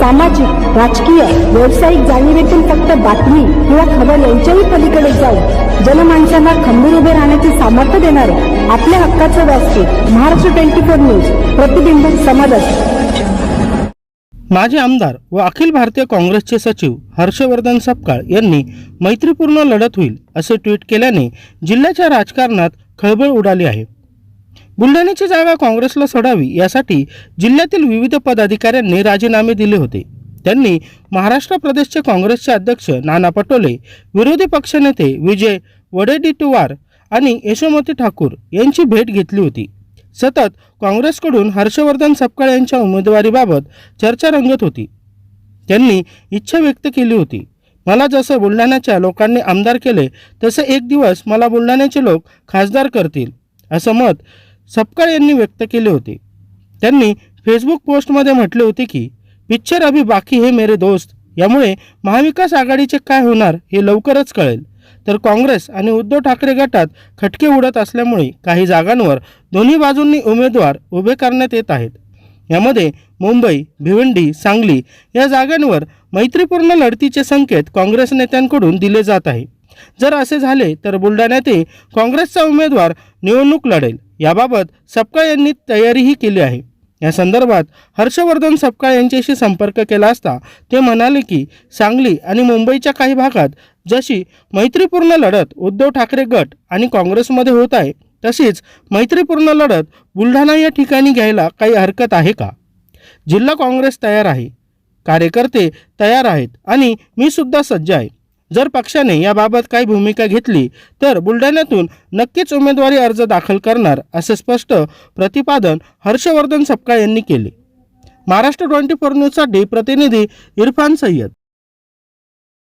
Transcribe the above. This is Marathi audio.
सामाजिक राजकीय व्यावसायिक जाणीवेतून फक्त बातमी किंवा खबर यांच्याही पलीकडे जाऊन जनमानसांना खंबीर उभे राहण्याचे सामर्थ्य देणारे आपल्या हक्काचं व्यासपीठ महाराष्ट्र ट्वेंटी फोर न्यूज प्रतिबिंब समाजात माजी आमदार व अखिल भारतीय काँग्रेसचे सचिव हर्षवर्धन सपकाळ यांनी मैत्रीपूर्ण लढत होईल असे ट्विट केल्याने जिल्ह्याच्या राजकारणात खळबळ उडाली आहे. बुलढाण्याची जागा काँग्रेसला सोडावी यासाठी जिल्ह्यातील विविध पदाधिकाऱ्यांनी राजीनामे दिले होते. त्यांनी महाराष्ट्र प्रदेशचे काँग्रेसचे अध्यक्ष नाना पटोले विरोधी पक्षनेते विजय वडेट्टीवार आणि यशोमती ठाकूर यांची भेट घेतली होती. सतत काँग्रेसकडून हर्षवर्धन सपकाळ यांच्या उमेदवारीबाबत चर्चा रंगत होती. त्यांनी इच्छा व्यक्त केली होती. मला जसं बुलढाण्याच्या लोकांनी आमदार केले तसं एक दिवस मला बुलढाण्याचे लोक खासदार करतील असं मत सपकाळ यांनी व्यक्त केले होते. त्यांनी फेसबुक पोस्टमध्ये म्हटले होते की पिक्चर अभी बाकी हे मेरे दोस्त. यामुळे महाविकास आघाडीचे काय होणार हे लवकरच कळेल. तर काँग्रेस आणि उद्धव ठाकरे गटात खटके उडत असल्यामुळे काही जागांवर दोन्ही बाजूंनी उमेदवार उभे करण्यात येत आहेत. यामध्ये मुंबई भिवंडी सांगली या जागांवर मैत्रीपूर्ण लढतीचे संकेत काँग्रेस नेत्यांकडून दिले जात आहे. जर असे झाले तर बुलढाण्यातही काँग्रेसचा उमेदवार निवडणूक लढेल. याबाबत सपकाळ यांनी तयारीही केली आहे. या संदर्भात हर्षवर्धन सपकाळ यांच्याशी संपर्क केला असता ते म्हणाले की सांगली आणि मुंबईच्या काही भागात जशी मैत्रीपूर्ण लढत उद्धव ठाकरे गट आणि काँग्रेसमध्ये होत आहे तशीच मैत्रीपूर्ण लढत बुलढाणा या ठिकाणी घ्यायला काही हरकत आहे का? जिल्हा काँग्रेस तयार आहे. कार्यकर्ते तयार आहेत आणि मी सुद्धा सज्ज आहे. जर पक्षाने याबाबत काही भूमिका घेतली तर बुलढाण्यातून नक्कीच उमेदवारी अर्ज दाखल करणार असे स्पष्ट प्रतिपादन हर्षवर्धन सपकाळ यांनी केले. महाराष्ट्र ट्वेंटी फोर न्यूजसाठी प्रतिनिधी इरफान सय्यद.